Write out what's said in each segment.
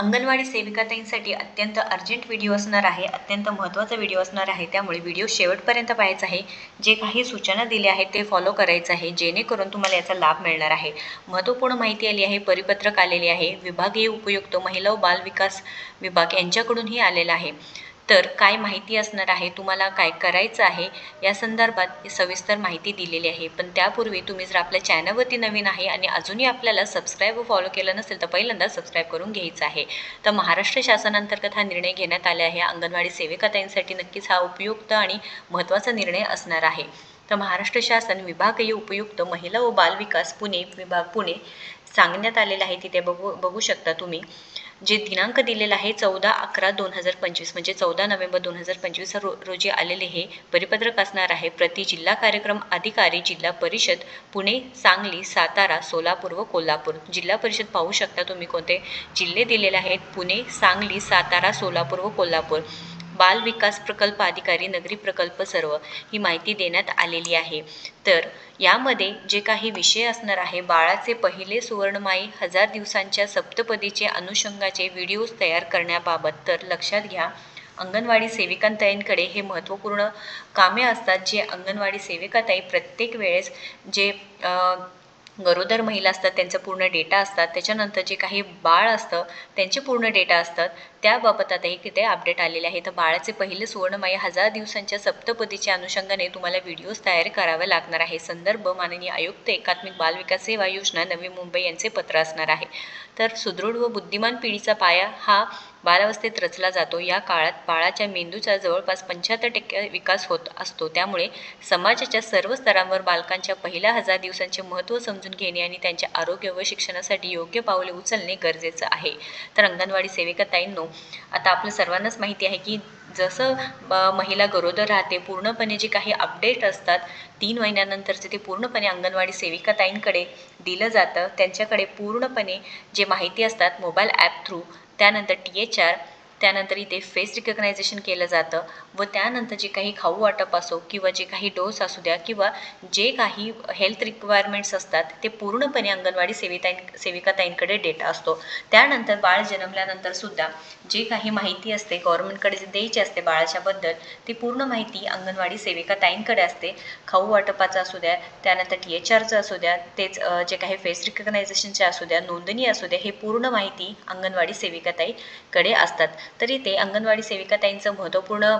अंगणवाडी सेविकाताईंसाठी अत्यंत urgent video असणार आहे अत्यंत महत्त्वाचा व्हिडिओ असणार आहे. त्यामुळे व्हिडिओ शेवटपर्यंत पाहायचा आहे. जे काही सूचना दिल्या आहेत ते फॉलो करायचं आहे जेणेकरून तुम्हाला याचा लाभ मिळणार आहे. महत्त्वपूर्ण माहिती आली आहे परिपत्रक आलेले आहे. विभागीय उपयुक्त महिला व बाल विकास विभाग यांच्याकडूनही आलेला आहे. तर काय माहिती असणार आहे? तुम्हाला काय करायचं आहे? या संदर्भात सविस्तर माहिती दिलेली आहे. पण त्यापूर्वी तुम्ही जर आपल्या चॅनलवरती नवीन आहे आणि अजूनही आपल्याला सबस्क्राईब व फॉलो केलं नसेल तर पहिल्यांदा सबस्क्राईब करून घ्यायचं आहे. तर महाराष्ट्र शासनांतर्गत हा निर्णय घेण्यात आला आहे. अंगणवाडी सेविकाताईंसाठी नक्कीच हा उपयुक्त आणि महत्त्वाचा निर्णय असणार आहे. तर महाराष्ट्र शासन विभागीय उपयुक्त महिला व बालविकास पुणे विभाग पुणे सांगण्यात आलेलं आहे. तिथे बघू बघू शकता तुम्ही. जे दिनांक दिलेला आहे चौदा अकरा दोन हजार पंचवीस म्हणजे चौदा नोव्हेंबर दोन हजार पंचवीस रो रोजी आलेले हे परिपत्रक असणार आहे. प्रति जिल्हा कार्यक्रम अधिकारी जिल्हा परिषद पुणे सांगली सातारा सोलापूर व कोल्हापूर. जिल्हा परिषद पाहू शकता तुम्ही कोणते जिल्हे दिलेले आहेत. पुणे सांगली सातारा सोलापूर व कोल्हापूर. बाल विकास प्रकल्प अधिकारी नगरी प्रकल्प सर्व ही माहिती देण्यात आलेली आहे. तर यामध्ये जे काही विषय असणार आहे बाळाचे पहिले सुवर्णमाई हजार दिवसांच्या सप्तपदीचे अनुषंगाचे व्हिडिओज तयार करण्याबाबत तर लक्षात घ्या. अंगणवाडी सेविकांताईंकडे हे महत्त्वपूर्ण कामे असतात जे अंगणवाडी सेविकाताई प्रत्येक वेळेस जे गरोदर महिला असतात त्यांचा पूर्ण डेटा असतात त्याच्यानंतर जे काही बाळ असतं त्यांचे पूर्ण डेटा असतात त्याबाबत आता तिथे अपडेट आलेले आहे तर बाळाचे पहिले सुवर्णमय हजार दिवसांच्या सप्तपदीच्या अनुषंगाने तुम्हाला व्हिडिओज तयार करावे लागणार आहे. संदर्भ माननीय आयुक्त एकात्मिक बालविकास सेवा योजना नवी मुंबई यांचे पत्र असणार आहे. तर सुदृढ व बुद्धिमान पिढीचा पाया हा बालावस्थेत रचला जातो. या काळात बाळाच्या मेंदूचा जवळपास पंच्याहत्तर टक्के विकास होत असतो. त्यामुळे समाजाच्या सर्व स्तरांवर बालकांच्या पहिल्या हजार दिवसांचे महत्त्व समजून घेणे आणि त्यांच्या आरोग्य व शिक्षणासाठी योग्य पावले उचलणे गरजेचं आहे. तर अंगणवाडी सेविकाताईंनो आता आपल्या सर्वांनाच माहिती आहे की जसं महिला गरोदर राहते पूर्णपणे जे काही अपडेट असतात तीन महिन्यानंतरचे ते पूर्णपणे अंगणवाडी सेविकाताईंकडे दिलं जातं. त्यांच्याकडे पूर्णपणे जे माहिती असतात मोबाईल ॲप थ्रू त्यानंतर टी एच आर त्यानंतर इथे फेस रिकग्नायझेशन केलं जातं व त्यानंतर जे काही खाऊ वाटप असो किंवा जे काही डोस असू द्या किंवा जे काही हेल्थ रिक्वायरमेंट्स असतात ते पूर्णपणे अंगणवाडी सेविताईं सेविकाताईंकडे डेटा असतो. त्यानंतर बाळ जन्मल्यानंतर सुद्धा जे काही माहिती असते गव्हर्नमेंटकडे जे द्यायची असते बाळाच्याबद्दल ती पूर्ण माहिती अंगणवाडी सेविकाताईंकडे असते. खाऊ वाटपाचं असू द्या त्यानंतर टी एच आरचं असू द्या तेच जे काही फेस रिकग्नायझेशनचे असू द्या नोंदणी असू द्या हे पूर्ण माहिती अंगणवाडी सेविकाताईकडे असतात. तरी ते अंगणवाडी सेविका त्यांचं महत्त्वपूर्ण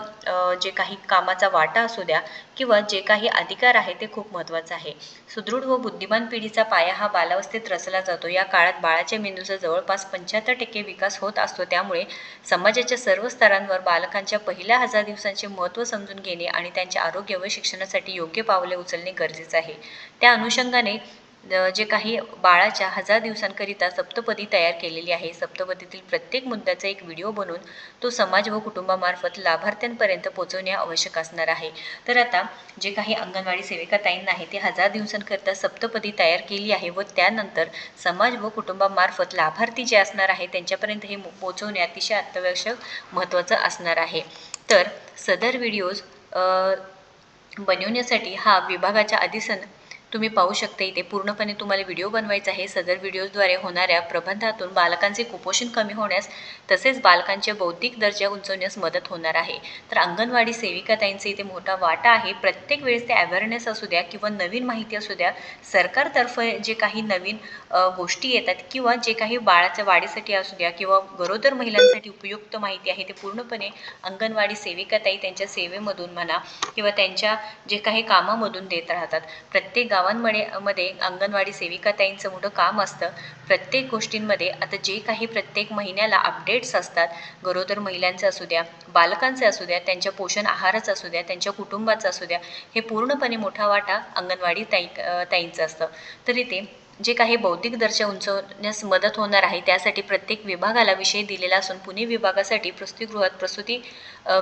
जे काही कामाचा वाटा असू द्या किंवा जे काही अधिकार आहे ते खूप महत्त्वाचं आहे. सुदृढ व बुद्धिमान पिढीचा पाया हा बालावस्थेत रचला जातो. या काळात बाळाच्या मेंदूचा जवळपास पंच्याहत्तर टक्के विकास होत असतो. त्यामुळे समाजाच्या सर्व स्तरांवर बालकांच्या पहिल्या हजार दिवसांचे महत्त्व समजून घेणे आणि त्यांच्या आरोग्य व शिक्षणासाठी योग्य पावले उचलणे गरजेचं आहे. त्या अनुषंगाने जे काही बाळाच्या हजार दिवसांकरिता सप्तपदी तयार केलेली आहे सप्तपदीतील प्रत्येक मुद्द्याचा एक व्हिडिओ बनवून तो समाज व कुटुंबामार्फत लाभार्थ्यांपर्यंत पोहोचवणे आवश्यक असणार आहे. तर आता जे काही अंगणवाडी सेविका ताईंना आहे ते हजार दिवसांकरिता सप्तपदी तयार केली आहे व त्यानंतर समाज व कुटुंबामार्फत लाभार्थी जे असणार आहे त्यांच्यापर्यंत हे पोहोचवणे अतिशय अत्यावश्यक महत्त्वाचं असणार आहे. तर सदर व्हिडिओज बनवण्यासाठी हा विभागाच्या अधिसन तुम्ही पाहू शकता इथे पूर्णपणे तुम्हाला व्हिडिओ बनवायचा आहे. सदर व्हिडिओद्वारे होणाऱ्या प्रबंधातून बालकांचे कुपोषण कमी होण्यास तसेच बालकांचे बौद्धिक दर्जा उंचवण्यास मदत होणार आहे. तर अंगणवाडी सेविका ताईंचा इथे मोठा वाटा आहे. प्रत्येक वेळेस ते अवेअरनेस असू द्या किंवा नवीन माहिती असू द्या सरकारतर्फे जे काही नवीन गोष्टी येतात किंवा जे काही बाळाच्या वाढीसाठी असू द्या किंवा गरोदर महिलांसाठी उपयुक्त माहिती आहे ते पूर्णपणे अंगणवाडी सेविका ताई त्यांच्या सेवेमधून म्हणा किंवा त्यांच्या जे काही कामामधून देत राहतात. प्रत्येक गावांमध्ये मध्ये अंगणवाडी सेविकाताईंचं मोठं काम असतं. प्रत्येक गोष्टींमध्ये आता जे काही प्रत्येक महिन्याला अपडेट्स असतात गरोदर महिलांचे असू द्या बालकांचे असू द्या त्यांच्या पोषण आहाराचं असू द्या त्यांच्या कुटुंबाचं असू द्या हे पूर्णपणे मोठा वाटा अंगणवाडी ताई ताईंचं असतं. तरी ते जे काही बौद्धिक दर्जा उंचवण्यास मदत होणार आहे त्यासाठी प्रत्येक विभागाला विषय दिलेला असून पुणे विभागासाठी प्रस्तुतीगृहात प्रस्तुती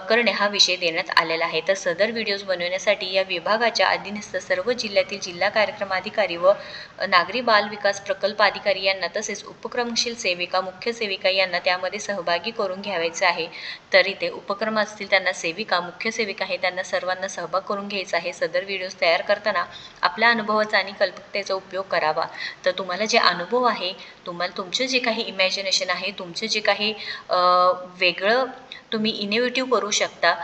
करणे हा विषय देण्यात आलेला आहे. तर सदर व्हिडिओज बनवण्यासाठी या विभागाच्या अधीनस्थ सर्व जिल्ह्यातील जिल्हा कार्यक्रम अधिकारी व नागरी बाल विकास प्रकल्प अधिकारी यांना तसेच उपक्रमशील सेविका मुख्य सेविका यांना त्यामध्ये सहभागी करून घ्यावायचे आहे. तर इथे उपक्रम असतील त्यांना सेविका मुख्य सेविका हे त्यांना सर्वांना सहभाग करून घ्यायचा आहे. सदर व्हिडिओज तयार करताना आपल्या अनुभवाचा आणि कल्पकतेचा उपयोग करावा. तर तुम्हाला जे अनुभव आहे तुम्हाला तुमचं जे काही इमॅजिनेशन आहे तुमचं जे काही वेगळं तुम्ही इनोव्हेटिव्ह करू शकता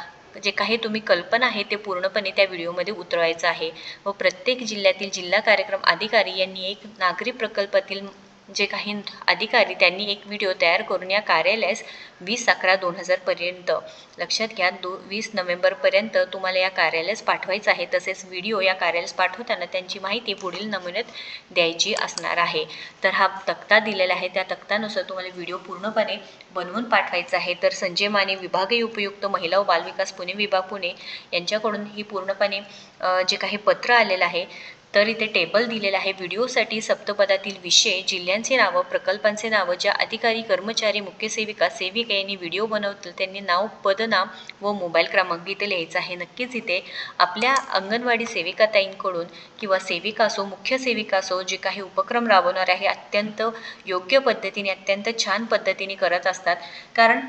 जे काही तुम्ही कल्पना आहे ते पूर्णपणे त्या व्हिडिओमध्ये उतरवायचं आहे. व प्रत्येक जिल्ह्यातील जिल्हा कार्यक्रम अधिकारी यांनी एक नागरी प्रकल्पातील जे काही अधिकारी त्यांनी एक व्हिडिओ तयार करून या कार्यालयास वीस अकरा दोन हजारपर्यंत लक्षात घ्या दो वीस नोव्हेंबरपर्यंत तुम्हाला या कार्यालयास पाठवायचं आहे. तसेच व्हिडिओ या कार्यालयास पाठवताना त्यांची माहिती पुढील नमुन्यात द्यायची असणार आहे. तर हा तक्ता दिलेला आहे. त्या तक्त्यानुसार तुम्हाला व्हिडिओ पूर्णपणे बनवून पाठवायचा आहे. तर संजय माने विभागीय उपयुक्त महिला व बालविकास पुणे विभाग पुणे यांच्याकडून ही पूर्णपणे जे काही पत्र आलेलं आहे तर इथे टेबल दिलेलं आहे. व्हिडिओसाठी सप्तपदातील विषय जिल्ह्यांचे नावं प्रकल्पांचे नावं ज्या अधिकारी कर्मचारी मुख्य सेविका सेविका यांनी व्हिडिओ बनवतील त्यांनी नाव पदनाम व मोबाईल क्रमांक इथे लिहायचा आहे. नक्कीच इथे आपल्या अंगणवाडी सेविकाताईंकडून किंवा सेविका असो मुख्य सेविका असो जे काही उपक्रम राबवणार आहे अत्यंत योग्य पद्धतीने अत्यंत छान पद्धतीने करत असतात. कारण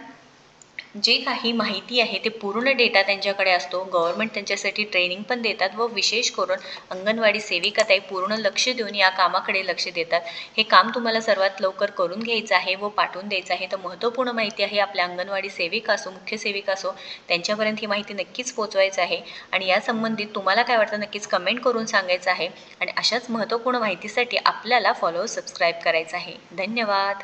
जे काही माहिती आहे ते पूर्ण डेटा त्यांच्याकडे असतो. गव्हर्नमेंट त्यांच्यासाठी ट्रेनिंग पण देतात व विशेष करून अंगणवाडी सेविकाताई पूर्ण लक्ष देऊन या कामाकडे लक्ष देतात. हे काम तुम्हाला सर्वात लवकर करून घ्यायचं आहे व पाठवून द्यायचं आहे. तर महत्त्वपूर्ण माहिती आहे आपल्या अंगणवाडी सेविका असो मुख्य सेविका असो त्यांच्यापर्यंत ही माहिती नक्कीच पोचवायचं आहे. आणि या संबंधित तुम्हाला काय वाटतं नक्कीच कमेंट करून सांगायचं आहे. आणि अशाच महत्त्वपूर्ण माहितीसाठी आपल्याला फॉलो सबस्क्राईब करायचं आहे. धन्यवाद!